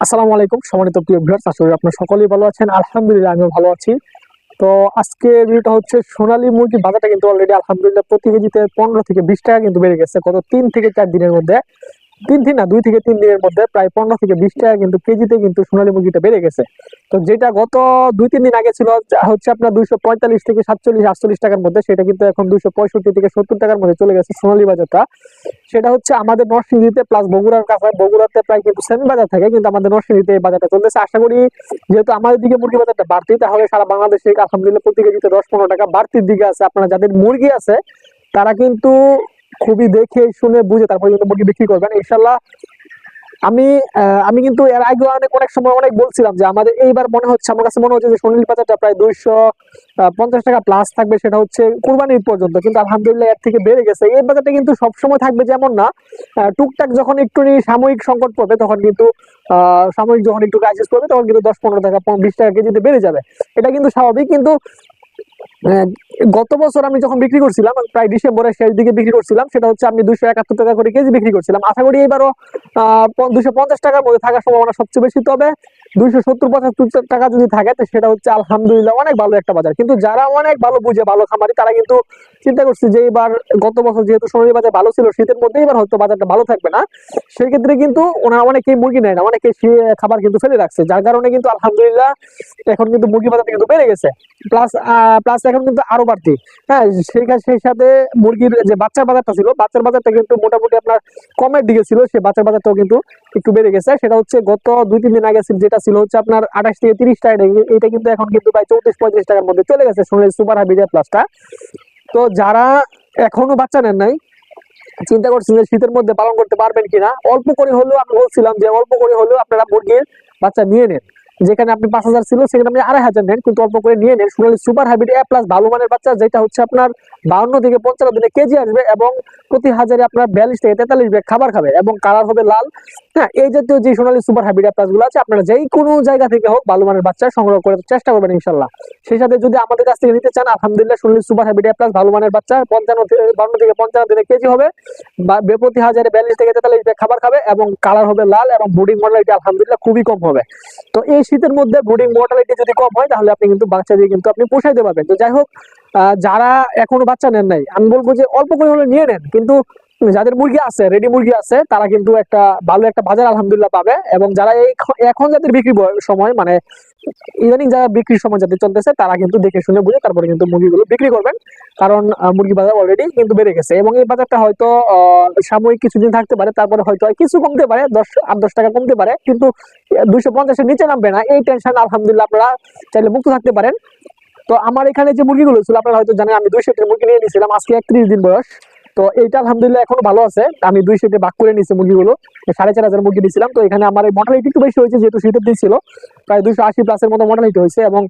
আসসালামু আলাইকুম, সম্মানিত প্রিয় ভিউয়ার্স করি আপনারা সকলেই ভালো আছেন। আলহামদুলিল্লাহ, আমিও ভালো আছি। তো আজকে ভিডিওটা হচ্ছে সোনালী মুরগির বাজারটা কিন্তু অলরেডি আলহামদুলিল্লাহ, প্রতি কেজিতে পনেরো থেকে বিশ টাকা কিন্তু বেড়ে গেছে। গত তিন থেকে চার দিনের মধ্যে তিন দিন না, দুই থেকে তিন দিনের মধ্যে প্রায় পনেরো থেকে বিশ টাকা কিন্তু কেজিতে কিন্তু সোনালী মুরগিটা বেড়ে গেছে। তো যেটা গত দুই, তিন দিন আগে ছিল হচ্ছে আপনার দুইশো পঁয়তাল্লিশ থেকে সাতচল্লিশ, আটচল্লিশ টাকার মধ্যে, সেটা কিন্তু এখন দুইশো পঁয়ষট্টি থেকে সত্তর টাকার মধ্যে চলে গেছে সোনালী বাজারটা। সেটা হচ্ছে আমাদের নরসিংদীতে প্লাস বগুড়ার কাছে, বগুড়াতে প্রায় কিন্তু সেম বাজার থাকে, কিন্তু আমাদের নরসিংদীতে এই বাজারটা চলতেছে। আশা করি যেহেতু আমাদের দিকে মুরগি বাজারটা বাড়তি, তাহলে সারা বাংলাদেশে আলহামদুলিল্লাহ প্রতি কেজিতে দশ, পনেরো টাকা বাড়তির দিকে আছে। আপনারা যাদের মুরগি আছে, তারা কিন্তু খুবই দেখে, শুনে, বুঝে তারপরে কিন্তু মুরগি বিক্রি করবেন। ইনশাল্লাহ আমি আমি কিন্তু এর আগে অনেক অনেক সময় অনেক বলছিলাম যে আমাদের এইবার মনে হচ্ছে, আমার কাছে মনে হচ্ছে যে সোনালী বাজারটা প্রায় দুইশো পঞ্চাশ টাকা প্লাস থাকবে, সেটা হচ্ছে কুরবানির পর্যন্ত। কিন্তু আলহামদুলিল্লাহ এর থেকে বেড়ে গেছে। এই বাজারটা কিন্তু সবসময় থাকবে যেমন না টুকটাক যখন একটু সাময়িক সংকট পড়বে, তখন কিন্তু সাময়িক যখন একটু ক্রাইসিস পড়বে, তখন কিন্তু দশ, পনেরো টাকা বিশ টাকা কেজিতে বেড়ে যাবে। এটা কিন্তু স্বাভাবিক, কিন্তু গত বছর আমি যখন বিক্রি করছিলাম প্রায় ডিসেম্বরের শেষ দিকে বিক্রি করছিলাম, সেটা হচ্ছে আমি দুশো একাত্তর টাকা করে কেজি বিক্রি করছিলাম। আশা করি এবারও দুশো পঞ্চাশ টাকার মধ্যে থাকার সম্ভাবনা সবচেয়ে বেশি, তবে দুইশো সত্তর পঁচাত্তর টাকা যদি থাকে, তো সেটা হচ্ছে আলহামদুলিল্লাহ অনেক ভালো একটা বাজার। কিন্তু যারা অনেক ভালো বুঝে, ভালো খামারি, তারা কিন্তু চিন্তা করছে যে এবার গত বছর যেহেতু সোনালী বাজার ভালো ছিল, শীতের মধ্যে এবার হয়তো বাজারটা ভালো থাকবে না। সেই ক্ষেত্রে কিন্তু ওনারা অনেকেই মুরগি নেয় না, অনেকে খাবার কিন্তু ফেলে রাখছে, যার কারণে কিন্তু আলহামদুলিল্লাহ এখন কিন্তু মুরগি বাজারটা কিন্তু বেড়ে গেছে। প্লাস প্লাস এখন কিন্তু আরও বাড়তি। হ্যাঁ সেই সেই সাথে মুরগির যে বাচ্চার বাজারটা ছিল, বাচ্চার বাজারটা কিন্তু মোটামুটি আপনার কমের দিকে ছিল সেই বাচ্চার বাজারটাও কিন্তু একটু বেড়ে গেছে। সেটা হচ্ছে গত দুই তিন দিন আগে যেটা ছিল হচ্ছে আপনার আঠাশ থেকে তিরিশ টাকা এটা- কিন্তু এখন কিন্তু প্রায় চৌত্রিশ, পঁয়ত্রিশ টাকার মধ্যে চলে গেছে সোনালী সুপার হাইব্রিড প্লাসটা তো যারা এখনও বাচ্চা নেন নাই, চিন্তা করছেন যে শীতের মধ্যে পালন করতে পারবেন কিনা, অল্প করে হলেও আমি বলছিলাম যে অল্প করে হলেও আপনারা মুরগির বাচ্চা নিয়ে নেন। যেখানে আপনি পাঁচ হাজার ছিল, সেখানে আপনি আড়াই হাজার নেন, কিন্তু অল্প করে নিয়ে নেন। Sonali super hybrid A plus ভালো মানের বাচ্চা, যেটা হচ্ছে আপনার বাউন্ন থেকে পঞ্চান্ন দিনে কেজি আসবে এবং প্রতি হাজারে আপনার বিয়াল্লিশ থেকে তেতাল্লিশ ব্যাগ খাবার খাবে এবং কালার হবে লাল। হ্যাঁ এই জাতীয় যে সোনালী সুপার হাইব্রিড প্লাসগুলো আছে, আপনারা যেই কোনো জায়গা থেকে হোক ভালো মানের বাচ্চা সংগ্রহ করে চেষ্টা করবেন ইনশাল্লাহ সেই সাথে যদি আমাদের কাছ থেকে নিতে চান, আলহামদুলিল্লাহ সোনালী সুপার হাইব্রিড প্লাস ভালো মানের বাচ্চা, পঞ্চান্ন বাউন্ন থেকে পঞ্চান্ন দিনে কেজি হবে। বা প্রতি হাজারে বিয়াল্লিশ থেকে তেতাল্লিশ ব্যাগ খাবার খাবে এবং কালার হবে লাল এবং ব্রুডিং মডেলিটি আলহামদুলিল্লাহ খুবই কম হবে। তো এই শীতের মধ্যে ব্রুডিং মর্টালিটি যদি কম হয়, তাহলে আপনি কিন্তু বাচ্চা দিয়ে কিন্তু আপনি পোষাইতে পারবেন। তো যাই হোক যারা এখনও বাচ্চা নেন নাই, আমি বলব যে অল্প করে হলে নিয়ে নেন, কিন্তু যাদের মুরগি আছে রেডি মুরগি আছে, তারা কিন্তু একটা ভালো একটা বাজার আলহামদুলিল্লাহ পাবে এবং যারা এই এখন যাদের বিক্রি সময় মানে ইদানিং যারা বিক্রির সময় যাদের চলতেছে, তারা কিন্তু দেখে শুনে বুঝে তারপরে কিন্তু মুরগিগুলো বিক্রি করবেন। কারণ মুরগি বাজার অলরেডি কিন্তু বেড়ে গেছে এবং এই বাজারটা হয়তো সাময়িক কিছুদিন থাকতে পারে, তারপরে হয়তো কিছু কমতে পারে, দশ, আট, দশ টাকা কমতে পারে, কিন্তু দুইশো পঞ্চাশের নিচে নামবে না। এই টেনশন আলহামদুলিল্লাহ আপনারা চাইলে মুক্ত থাকতে পারেন। তো আমার এখানে যে মুরগিগুলো ছিল, আপনারা হয়তো জানেন, আমি দুই সেটের মুরগি নিয়ে নিয়েছিলাম, আজকে একত্রিশ দিন বয়স। তো এইটা আলহামদুলিল্লাহ এখনও ভালো আছে। আমি দুই সেটে ভাগ করে নিয়েছি মুরগিগুলো। সাড়ে চার হাজার মুরগি দিয়েছিলাম তো এখানে আমার এই মর্টালিটি একটু বেশি হয়েছে, যেহেতু শীতের দিন ছিল। প্রায় দুইশো আশি প্লাসের মতো মর্টালিটি হয়েছে এবং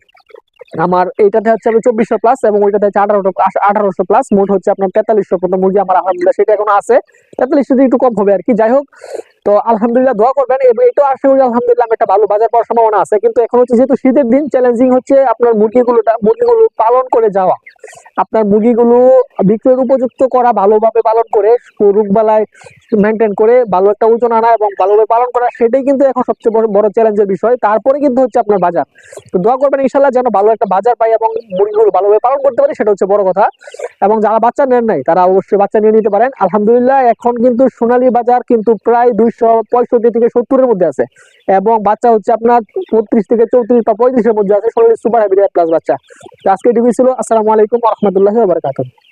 আমার এইটাতে হচ্ছে আমি চব্বিশশো প্লাস এবং ওইটাতে হচ্ছে আঠারোশো আঠারোশো প্লাস মোট হচ্ছে আপনার তেতাল্লিশশো পর্যন্ত মুরগি আমার আলহামদুলিল্লাহ সেটা এখনও আছে। তেতাল্লিশশো দিয়ে একটু কম হবে আর কি। যাই হোক, তো আলহামদুলিল্লাহ দোয়া করবেন এবং এটাও আশা করি আলহামদুলিল্লাহ একটা ভালো বাজার পাওয়ার সম্ভাবনা আছে। কিন্তু এখন হচ্ছে যেহেতু শীতের দিন চ্যালেঞ্জিং হচ্ছে আপনার মুরগিগুলোটা মুরগিগুলো পালন করে যাওয়া। আপনার মুরগিগুলো বিক্রয়ের উপযুক্ত করা, ভালোভাবে পালন করে, রোগবালায় মেনটেন করে, ভালো একটা ওজন আনা এবং ভালোভাবে পালন করা, সেটাই কিন্তু এখন সবচেয়ে বড় বড় চ্যালেঞ্জের বিষয়। তারপরে কিন্তু হচ্ছে আপনার বাজার। তো দোয়া করবেন ইনশাল্লাহ যেন ভালো একটা বাজার পাই এবং মুরগিগুলো ভালোভাবে পালন করতে পারে, সেটা হচ্ছে বড় কথা। এবং যারা বাচ্চা নেন নাই, তারা অবশ্যই বাচ্চা নিয়ে নিতে পারেন। আলহামদুলিল্লাহ, এখন কিন্তু সোনালী বাজার কিন্তু প্রায় দুইশো পঁয়ষট্টি থেকে সত্তরের মধ্যে আছে। এবং বাচ্চা হচ্ছে আপনার বত্রিশ থেকে চৌত্রিশ বা পঁয়ত্রিশের মধ্যে আছে, সোনালী সুপার হাইব্রিড প্লাস বাচ্চা। আজকে এটুকুই ছিল। আসসালামু আলাইকুম রহমতুল্লাহ বারকাতুহ।